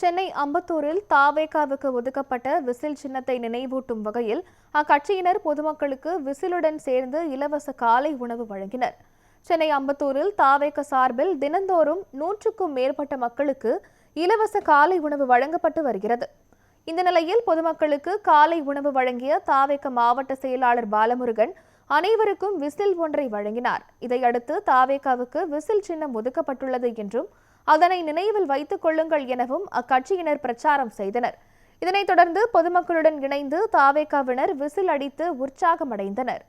சென்னை அம்பத்தூரில் தாவேகாவுக்கு ஒதுக்கப்பட்ட விசில் சின்னத்தை நினைவூட்டும் வகையில் அக்கட்சியினர் பொதுமக்களுக்கு விசிலுடன் சேர்ந்து இலவச காலை உணவு வழங்கினர். சென்னை அம்பத்தூரில் தாவேக சார்பில் தினந்தோறும் நூற்றுக்கும் மேற்பட்ட மக்களுக்கு இலவச காலை உணவு வழங்கப்பட்டு வருகிறது. இந்த நிலையில் பொதுமக்களுக்கு காலை உணவு வழங்கிய தாவேக மாவட்ட செயலாளர் பாலமுருகன் அனைவருக்கும் விசில் ஒன்றை வழங்கினார். இதையடுத்து தாவேகாவுக்கு விசில் சின்னம் ஒதுக்கப்பட்டுள்ளது என்றும் அதனை நினைவில் வைத்துக் கொள்ளுங்கள் எனவும் அக்கட்சியினர் பிரச்சாரம் செய்தனர். இதனைத் தொடர்ந்து பொதுமக்களுடன் இணைந்து தாவேகாவினர் விசில் அடித்து உற்சாகமடைந்தனர்.